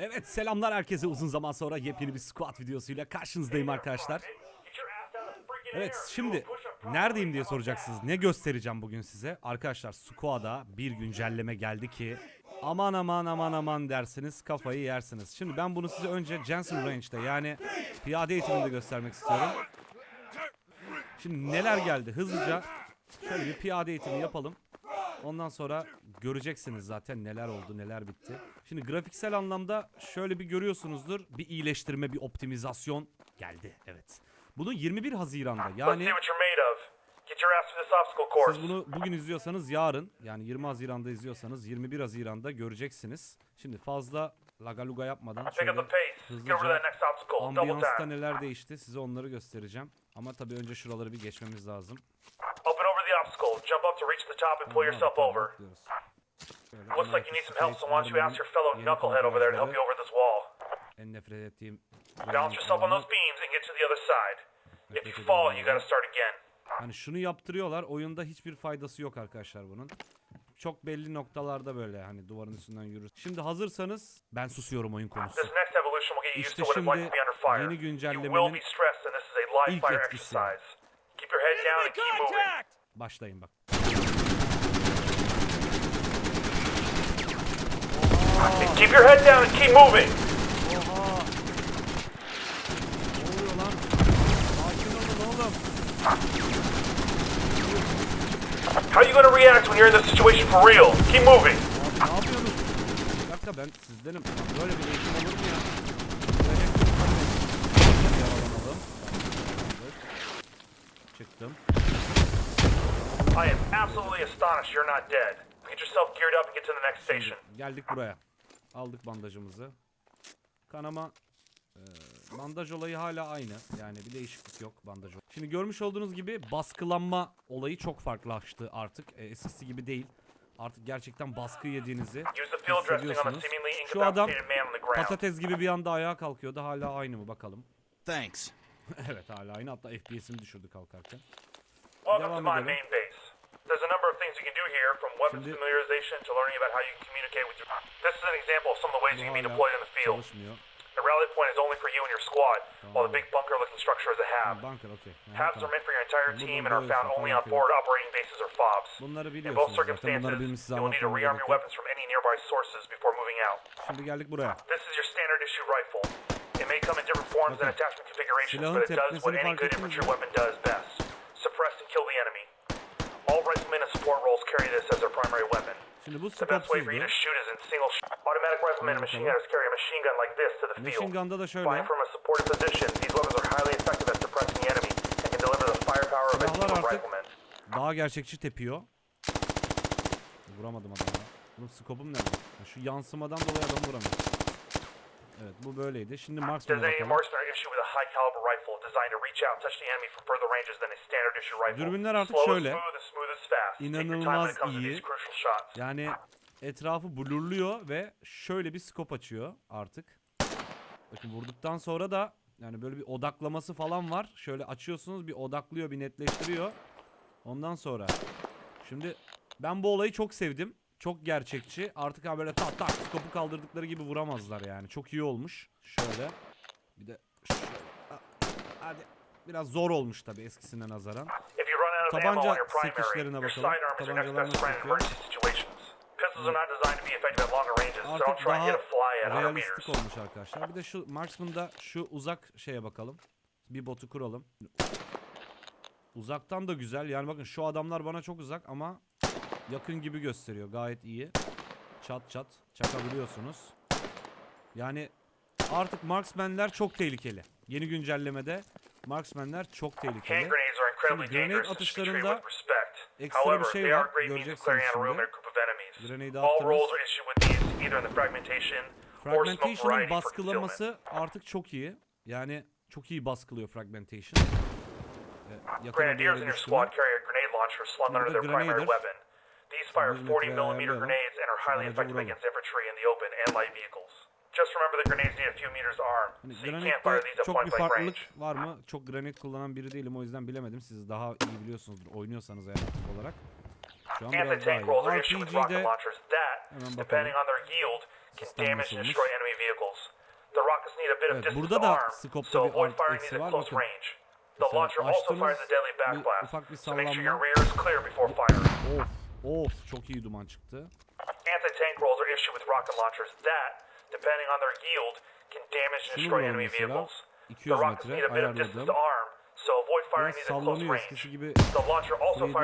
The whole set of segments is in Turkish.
Evet selamlar herkese uzun zaman sonra yepyeni bir squat videosuyla karşınızdayım arkadaşlar. Evet şimdi neredeyim diye soracaksınız. Ne göstereceğim bugün size? Arkadaşlar squat'a bir güncelleme geldi ki aman aman aman aman dersiniz kafayı yersiniz. Şimdi ben bunu size önce Jensen Range'de yani piyade eğitiminde göstermek istiyorum. Şimdi neler geldi hızlıca şöyle bir piyade eğitimi yapalım. Ondan sonra göreceksiniz zaten neler oldu neler bitti. Şimdi grafiksel anlamda şöyle bir görüyorsunuzdur. Bir iyileştirme, bir optimizasyon geldi. Evet. Bunu 21 Haziran'da yani siz bunu bugün izliyorsanız yarın yani 20 Haziran'da izliyorsanız 21 Haziran'da göreceksiniz. Şimdi fazla lagaluga yapmadan şöyle hızlıca ambiyansta neler değişti size onları göstereceğim. Ama tabii önce şuraları bir geçmemiz lazım. Obstacle. Jump up to reach the top and pull yourself over. Looks like you need some help, so why don't you ask your fellow knucklehead over there to help you over this wall? Balance yourself on those beams and get to the other side. If you fall, you gotta start again. Hani şunu yaptırıyorlar. Oyunda hiçbir faydası yok arkadaşlar bunun. Çok belli noktalarda böyle hani duvarın üstünden yürür. Şimdi hazırsanız ben susuyorum oyun konusu. İşte şimdi yeni güncellemenin ilk fire etkisi. exercise. Keep your head down and keep moving. Başlayın bak. Keep your head down and keep moving. Oha! Ne oluyor lan? Sakin olun oğlum. How are you gonna react when you're in this situation for real? Keep moving. Abi ne yapıyorsunuz? Bir dakika ben sizdenim. Böyle bir eğitim olur mu ya? Böyle bir yaralanalım. Tamamdır. Çıktım. I am absolutely astonished you're not dead. Get yourself geared up and get to the next station. Geldik buraya. Aldık bandajımızı. Kanama e, bandaj olayı hala aynı. Yani bir değişiklik yok bandaj. Şimdi görmüş olduğunuz gibi baskılanma olayı çok farklılaştı artık. E, eskisi gibi değil. Artık gerçekten baskı yediğinizi hissediyorsunuz. Şu adam incapacitated man on the ground. patates gibi bir anda ayağa kalkıyordu. Hala aynı mı bakalım. Thanks. evet hala aynı. Hatta FPS'ini düşürdü kalkarken. Welcome to Devam my edelim. Here, from weapons Şimdi- familiarization to learning about how you can communicate with your. This is an example of some of the ways you can be deployed in the field. The rally point is only for you and your squad, while the big bunker-looking structure is a Ha, hab. bunker. Aha, Habs tamam. are meant for your entire team and are found only on forward operating bases or FOBs. In both circumstances, you will need to rearm your weapons from any nearby sources before moving out. Şimdi geldik buraya. This is your standard issue rifle. It may come in different forms and attachment configurations, silahın but it does what any good infantry mi? weapon does best. Suppress and kill the enemy. All riflemen and support roles carry this as their primary weapon. Şimdi bu The best way for you skopsuzdu. to shoot is in single shot. Automatic riflemen and machine gunners carry a machine gun like this to the Machine field. gun'da da şöyle. Flying from a supported position, these weapons are highly effective at suppressing the enemy and can deliver the firepower of a team of riflemen. daha gerçekçi tepiyor. Vuramadım adamı. Bunun skopum nerede? Şu yansımadan dolayı adamı vuramıyorum. Evet bu böyleydi. Şimdi marksman'a bakalım. High caliber rifle designed to reach out and touch the enemy from further ranges than a standard issue rifle. Dürbünler artık şöyle. İnanılmaz iyi. Yani etrafı blurluyor ve şöyle bir skop açıyor artık. Bakın vurduktan sonra da yani böyle bir odaklaması falan var. Şöyle açıyorsunuz bir odaklıyor bir netleştiriyor. Ondan sonra şimdi ben bu olayı çok sevdim. Çok gerçekçi. Artık ha böyle tak tak skopu kaldırdıkları gibi vuramazlar yani. Çok iyi olmuş. Şöyle. Bir de Hadi. Biraz zor olmuş tabii eskisine nazaran. Tabanca sekişlerine bakalım. Tabancalar nasıl Artık daha get a fly at 100 realistik olmuş arkadaşlar. Bir de şu marksman'da şu uzak şeye bakalım. Bir botu kuralım. Uzaktan da güzel. Yani bakın şu adamlar bana çok uzak ama yakın gibi gösteriyor. Gayet iyi. Çat çat çakabiliyorsunuz. Yani artık marksmanler çok tehlikeli. Yeni güncellemede marksmanler çok tehlikeli. Şimdi grenade atışlarında ekstra bir şey var. Göreceksiniz şimdi. or smoke Fragmentation'ın baskılaması artık çok iyi. Yani çok iyi baskılıyor Fragmentation. Ee, yakına Grenadiers doğru in your düştü squad mü? carry a grenade launcher slung under Burada their primary Grenader. weapon. These fire Şimdi 40 metreye millimeter ayarlayalım. grenades and are highly effective against infantry in the open and light vehicles. Just remember the grenades need a few meters arm, Hani so you can't fire Granite'de these at çok point bir blank farklılık range. var mı? Çok granit kullanan biri değilim o yüzden bilemedim. Siz daha iyi biliyorsunuzdur oynuyorsanız eğer aktif olarak. Şu an biraz daha Anti-tank iyi. rolls are issued with rocket RPG'de launchers that, Hemen depending bakalım. on their yield, can Sistem damage and nasılmış? destroy enemy vehicles. need a bit of Evet, distance burada to da arm, so bir avoid eksi at var. close Bakın. range. The Mesela launcher also açtınız, fires a deadly bir backblast, ufak bir so make sure sallanma. your rear is clear before firing. Of of çok iyi duman çıktı. Anti-tank rolls are issued with rocket launchers that, depending on their yield, can damage and destroy enemy vehicles. 200 The rockets metre need a bit of distance ayarladım. to arm, so avoid firing Biraz these at close sallanıyor range. eskisi gibi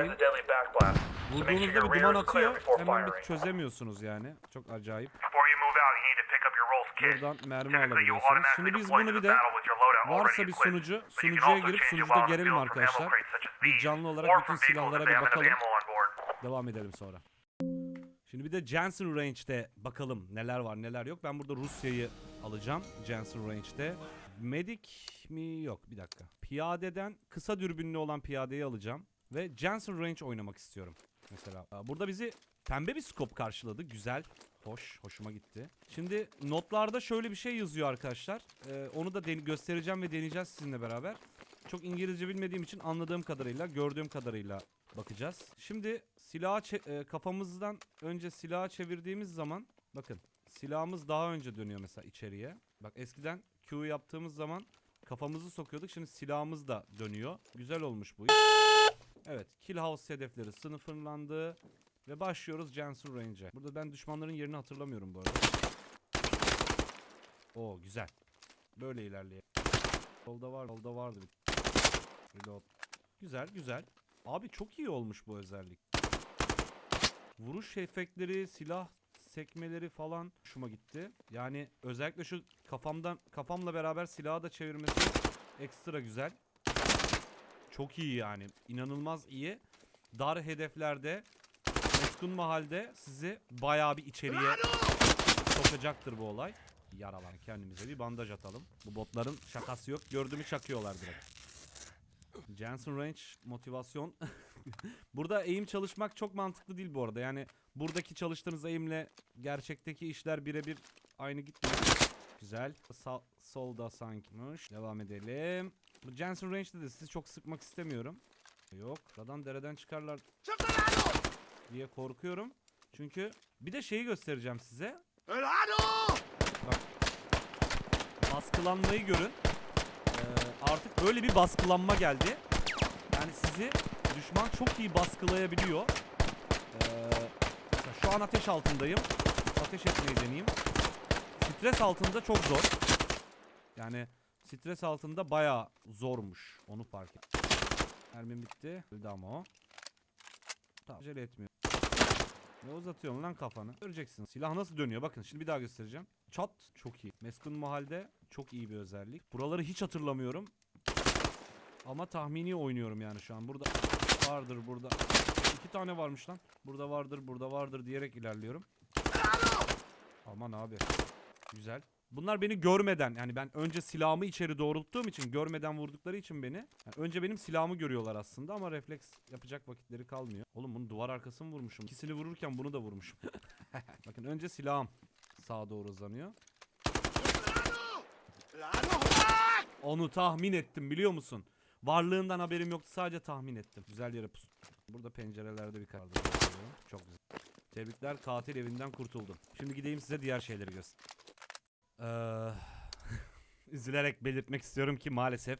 değil. a deadly backblast, so make sure Vurduğunuzda bir duman atıyor. before Hemen bir firing. çözemiyorsunuz yani. Çok acayip. Before you move out, you need to pick up your rolls kit. Buradan mermi alabiliyorsunuz. Şimdi biz bunu bir de varsa bir sunucu sunucuya girip sunucuda gelelim arkadaşlar. Bir canlı olarak bütün silahlara bir bakalım. Devam edelim sonra. Şimdi bir de Jensen Range'de bakalım neler var neler yok. Ben burada Rusya'yı alacağım Jensen Range'de. Medic mi? Yok bir dakika. Piyadeden kısa dürbünlü olan piyadeyi alacağım. Ve Jensen Range oynamak istiyorum. Mesela burada bizi pembe bir scope karşıladı. Güzel. Hoş. Hoşuma gitti. Şimdi notlarda şöyle bir şey yazıyor arkadaşlar. Ee, onu da göstereceğim ve deneyeceğiz sizinle beraber. Çok İngilizce bilmediğim için anladığım kadarıyla, gördüğüm kadarıyla bakacağız. Şimdi silahı e, kafamızdan önce silahı çevirdiğimiz zaman bakın silahımız daha önce dönüyor mesela içeriye. Bak eskiden Q yaptığımız zaman kafamızı sokuyorduk. Şimdi silahımız da dönüyor. Güzel olmuş bu. Evet, Kill House hedefleri sınıflandı ve başlıyoruz Jensen Range'e. Burada ben düşmanların yerini hatırlamıyorum bu arada. Oo güzel. Böyle ilerleyelim. Solda var, solda vardı. Reload. Güzel, güzel. Abi çok iyi olmuş bu özellik. Vuruş efektleri, silah sekmeleri falan hoşuma gitti. Yani özellikle şu kafamdan kafamla beraber silahı da çevirmesi ekstra güzel. Çok iyi yani. İnanılmaz iyi. Dar hedeflerde meskun mahalde sizi bayağı bir içeriye sokacaktır bu olay. Yaralan kendimize bir bandaj atalım. Bu botların şakası yok. Gördüğümü çakıyorlar direkt. Jensen Range motivasyon. Burada eğim çalışmak çok mantıklı değil bu arada. Yani buradaki çalıştığınız eğimle gerçekteki işler birebir aynı gitmiyor. Güzel. Sa- solda sankiymiş. Devam edelim. Bu Jensen Range'de de sizi çok sıkmak istemiyorum. Yok. Buradan dereden çıkarlar diye korkuyorum. Çünkü bir de şeyi göstereceğim size. Bak. Baskılanmayı görün. Artık böyle bir baskılanma geldi. Yani sizi düşman çok iyi baskılayabiliyor. Ee, şu an ateş altındayım. Ateş etmeyi deneyeyim. Stres altında çok zor. Yani stres altında bayağı zormuş. Onu fark ettim. Mermim bitti. Öldü ama o. Tamam acele etmiyor. Ne uzatıyorsun lan kafanı? Göreceksin. Silah nasıl dönüyor? Bakın şimdi bir daha göstereceğim. Çat çok iyi. Meskun mahalde çok iyi bir özellik. Buraları hiç hatırlamıyorum. Ama tahmini oynuyorum yani şu an. Burada vardır burada. İki tane varmış lan. Burada vardır burada vardır diyerek ilerliyorum. Aman abi. Güzel. Bunlar beni görmeden yani ben önce silahımı içeri doğrulttuğum için görmeden vurdukları için beni. yani önce benim silahımı görüyorlar aslında ama refleks yapacak vakitleri kalmıyor. Oğlum bunu duvar arkası mı vurmuşum? İkisini vururken bunu da vurmuşum. Bakın önce silahım sağa doğru uzanıyor. Onu tahmin ettim biliyor musun? Varlığından haberim yoktu sadece tahmin ettim. Güzel yere pus. Burada pencerelerde bir kardı. Çok güzel. Tebrikler katil evinden kurtuldu. Şimdi gideyim size diğer şeyleri göster. Ee, üzülerek belirtmek istiyorum ki maalesef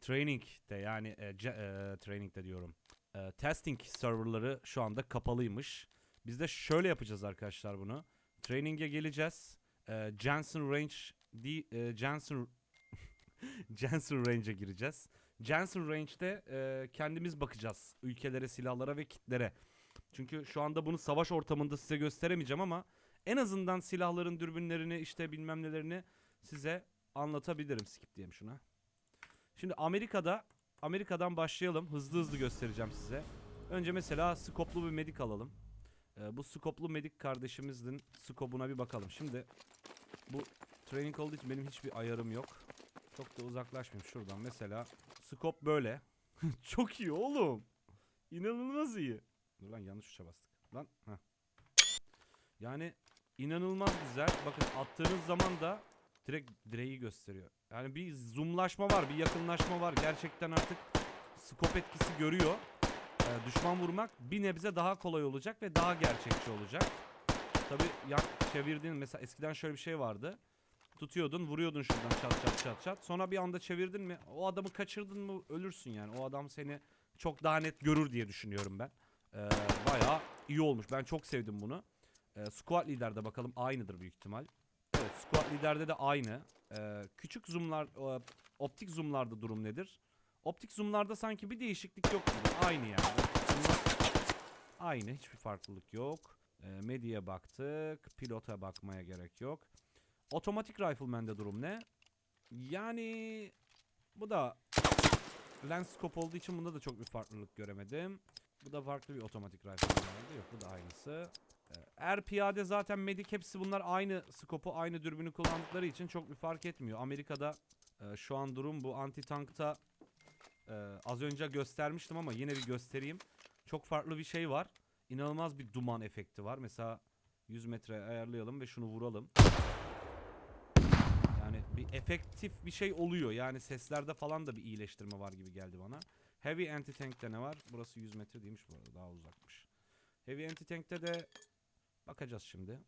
training'de yani e, ce- e, training'de diyorum. E, testing serverları şu anda kapalıymış. Biz de şöyle yapacağız arkadaşlar bunu. Training'e geleceğiz. E, Jensen Range di, e, Jensen Jensen Range'e gireceğiz. Jensen Range'de e, kendimiz bakacağız ülkelere, silahlara ve kitlere. Çünkü şu anda bunu savaş ortamında size gösteremeyeceğim ama en azından silahların dürbünlerini işte bilmem nelerini size anlatabilirim. Skip diyeyim şuna. Şimdi Amerika'da Amerika'dan başlayalım. Hızlı hızlı göstereceğim size. Önce mesela skoplu bir medik alalım. Ee, bu skoplu medik kardeşimizin skopuna bir bakalım. Şimdi bu training olduğu için benim hiçbir ayarım yok. Çok da uzaklaşmayayım şuradan. Mesela skop böyle. Çok iyi oğlum. İnanılmaz iyi. Dur lan yanlış tuşa bastık. Lan heh. Yani inanılmaz güzel. Bakın attığınız zaman da direkt direği gösteriyor. Yani bir zoomlaşma var, bir yakınlaşma var. Gerçekten artık scope etkisi görüyor. Ee, düşman vurmak bir nebze daha kolay olacak ve daha gerçekçi olacak. Tabi yan çevirdiğin mesela eskiden şöyle bir şey vardı. Tutuyordun, vuruyordun şuradan çat çat çat çat. Sonra bir anda çevirdin mi o adamı kaçırdın mı ölürsün yani. O adam seni çok daha net görür diye düşünüyorum ben. Ee, bayağı iyi olmuş. Ben çok sevdim bunu. Ee, squad liderde bakalım aynıdır büyük ihtimal. Evet squad liderde de aynı. Ee, küçük zoomlar, e, optik zoomlarda durum nedir? Optik zoomlarda sanki bir değişiklik yok gibi. Aynı yani. Zoomlar aynı. Hiçbir farklılık yok. Ee, medyaya baktık. Pilota bakmaya gerek yok. Otomatik rifleman'de durum ne? Yani bu da lens scope olduğu için bunda da çok bir farklılık göremedim. Bu da farklı bir otomatik rifleman vardı. Yok bu da aynısı. Er piyade zaten medik hepsi bunlar aynı skopu aynı dürbünü kullandıkları için çok bir fark etmiyor. Amerika'da e, şu an durum bu anti tankta e, az önce göstermiştim ama yine bir göstereyim. Çok farklı bir şey var. İnanılmaz bir duman efekti var. Mesela 100 metre ayarlayalım ve şunu vuralım. Yani bir efektif bir şey oluyor. Yani seslerde falan da bir iyileştirme var gibi geldi bana. Heavy anti-tank'te ne var? Burası 100 metre değilmiş bu arada. Daha uzakmış. Heavy anti-tank'te de bakacağız şimdi.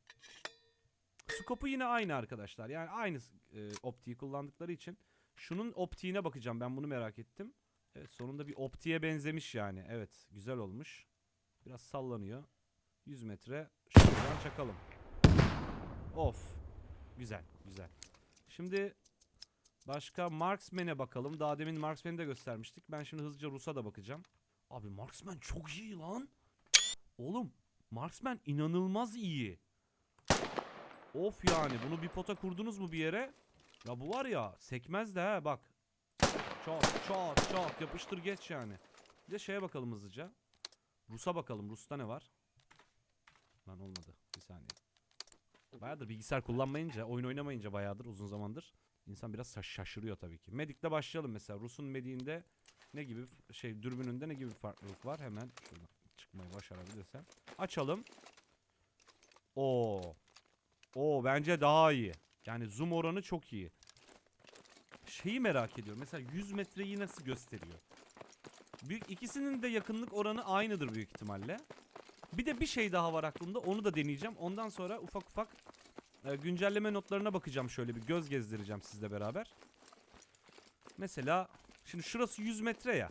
Skopu yine aynı arkadaşlar. Yani aynı e, optiği kullandıkları için. Şunun optiğine bakacağım. Ben bunu merak ettim. Evet sonunda bir optiğe benzemiş yani. Evet güzel olmuş. Biraz sallanıyor. 100 metre şuradan çakalım. Of. Güzel güzel. Şimdi başka Marksman'e bakalım. Daha demin Marksman'i de göstermiştik. Ben şimdi hızlıca Rus'a da bakacağım. Abi Marksman çok iyi lan. Oğlum Marksman inanılmaz iyi. Of yani bunu bir pota kurdunuz mu bir yere? Ya bu var ya sekmez de ha bak. Çok çok çok yapıştır geç yani. Bir de şeye bakalım hızlıca. Rus'a bakalım. Rus'ta ne var? Lan olmadı. Bir saniye. Bayağıdır bilgisayar kullanmayınca, oyun oynamayınca bayağıdır uzun zamandır. İnsan biraz şaş- şaşırıyor tabii ki. Medik'le başlayalım mesela. Rus'un Medik'inde ne gibi şey dürbününde ne gibi farklılık var? Hemen şuradan çıkmayı başarabilirsem. Açalım. Oo. Oo bence daha iyi. Yani zoom oranı çok iyi. Şeyi merak ediyorum. Mesela 100 metreyi nasıl gösteriyor? Büyük ikisinin de yakınlık oranı aynıdır büyük ihtimalle. Bir de bir şey daha var aklımda. Onu da deneyeceğim. Ondan sonra ufak ufak e, güncelleme notlarına bakacağım şöyle bir göz gezdireceğim sizle beraber. Mesela şimdi şurası 100 metre ya.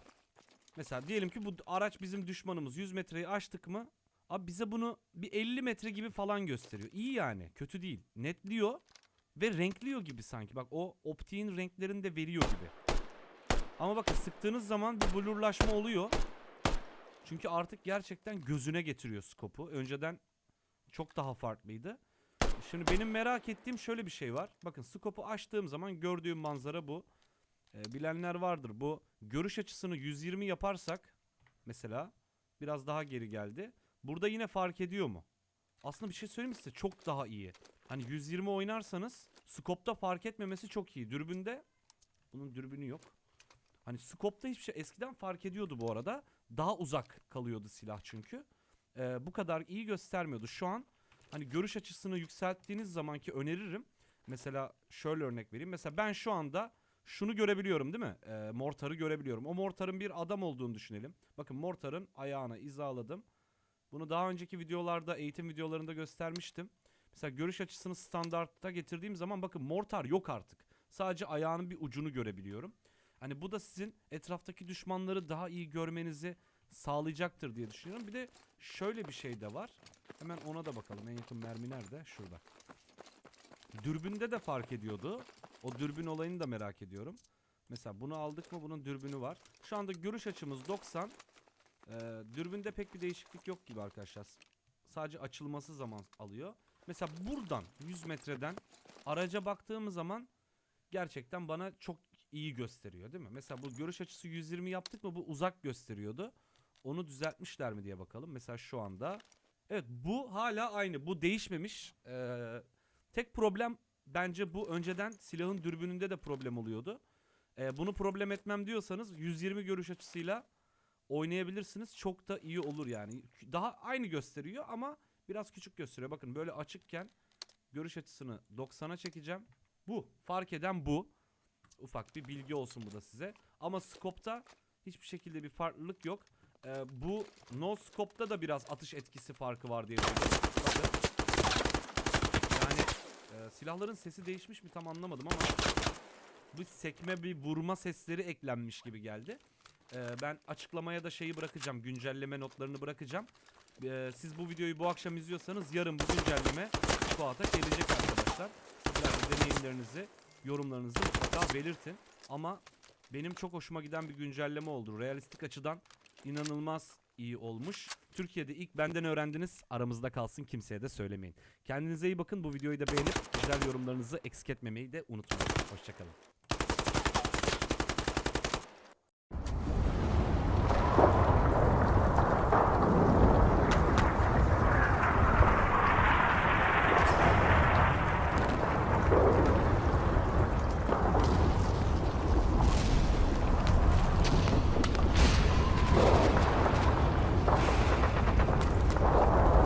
Mesela diyelim ki bu araç bizim düşmanımız 100 metreyi aştık mı? Abi bize bunu bir 50 metre gibi falan gösteriyor. İyi yani. Kötü değil. Netliyor ve renkliyor gibi sanki. Bak o optiğin renklerini de veriyor gibi. Ama bakın sıktığınız zaman bir blurlaşma oluyor. Çünkü artık gerçekten gözüne getiriyor skopu. Önceden çok daha farklıydı. Şimdi benim merak ettiğim şöyle bir şey var. Bakın skopu açtığım zaman gördüğüm manzara bu. Ee, bilenler vardır. Bu görüş açısını 120 yaparsak mesela biraz daha geri geldi. Burada yine fark ediyor mu? Aslında bir şey söyleyeyim size? Çok daha iyi. Hani 120 oynarsanız skopta fark etmemesi çok iyi. Dürbünde bunun dürbünü yok. Hani skopta hiçbir şey eskiden fark ediyordu bu arada. Daha uzak kalıyordu silah çünkü. Ee, bu kadar iyi göstermiyordu. Şu an hani görüş açısını yükselttiğiniz zamanki öneririm. Mesela şöyle örnek vereyim. Mesela ben şu anda şunu görebiliyorum değil mi? Ee, mortarı görebiliyorum. O mortarın bir adam olduğunu düşünelim. Bakın mortarın ayağına izaladım. Bunu daha önceki videolarda, eğitim videolarında göstermiştim. Mesela görüş açısını standartta getirdiğim zaman bakın mortar yok artık. Sadece ayağının bir ucunu görebiliyorum. Hani bu da sizin etraftaki düşmanları daha iyi görmenizi sağlayacaktır diye düşünüyorum. Bir de şöyle bir şey de var. Hemen ona da bakalım. En yakın mermi nerede? Şurada. Dürbünde de fark ediyordu. O dürbün olayını da merak ediyorum. Mesela bunu aldık mı bunun dürbünü var. Şu anda görüş açımız 90. Ee, dürbünde pek bir değişiklik yok gibi arkadaşlar. Sadece açılması zaman alıyor. Mesela buradan 100 metreden araca baktığımız zaman gerçekten bana çok iyi gösteriyor değil mi? Mesela bu görüş açısı 120 yaptık mı bu uzak gösteriyordu. Onu düzeltmişler mi diye bakalım. Mesela şu anda evet bu hala aynı. Bu değişmemiş. Ee, tek problem bence bu önceden silahın dürbününde de problem oluyordu. Ee, bunu problem etmem diyorsanız 120 görüş açısıyla oynayabilirsiniz. Çok da iyi olur yani. Daha aynı gösteriyor ama biraz küçük gösteriyor. Bakın böyle açıkken görüş açısını 90'a çekeceğim. Bu. Fark eden bu. Ufak bir bilgi olsun bu da size. Ama scope'ta hiçbir şekilde bir farklılık yok. Ee, bu no scope'ta da biraz atış etkisi farkı var diye düşünüyorum. Yani e, silahların sesi değişmiş mi tam anlamadım ama bu sekme bir vurma sesleri eklenmiş gibi geldi. Ee, ben açıklamaya da şeyi bırakacağım. Güncelleme notlarını bırakacağım. Ee, siz bu videoyu bu akşam izliyorsanız yarın bu güncelleme Squat'a gelecek arkadaşlar. Sizler de deneyimlerinizi, yorumlarınızı mutlaka belirtin. Ama benim çok hoşuma giden bir güncelleme oldu. Realistik açıdan inanılmaz iyi olmuş. Türkiye'de ilk benden öğrendiniz. Aramızda kalsın kimseye de söylemeyin. Kendinize iyi bakın. Bu videoyu da beğenip güzel yorumlarınızı eksik etmemeyi de unutmayın. Hoşçakalın.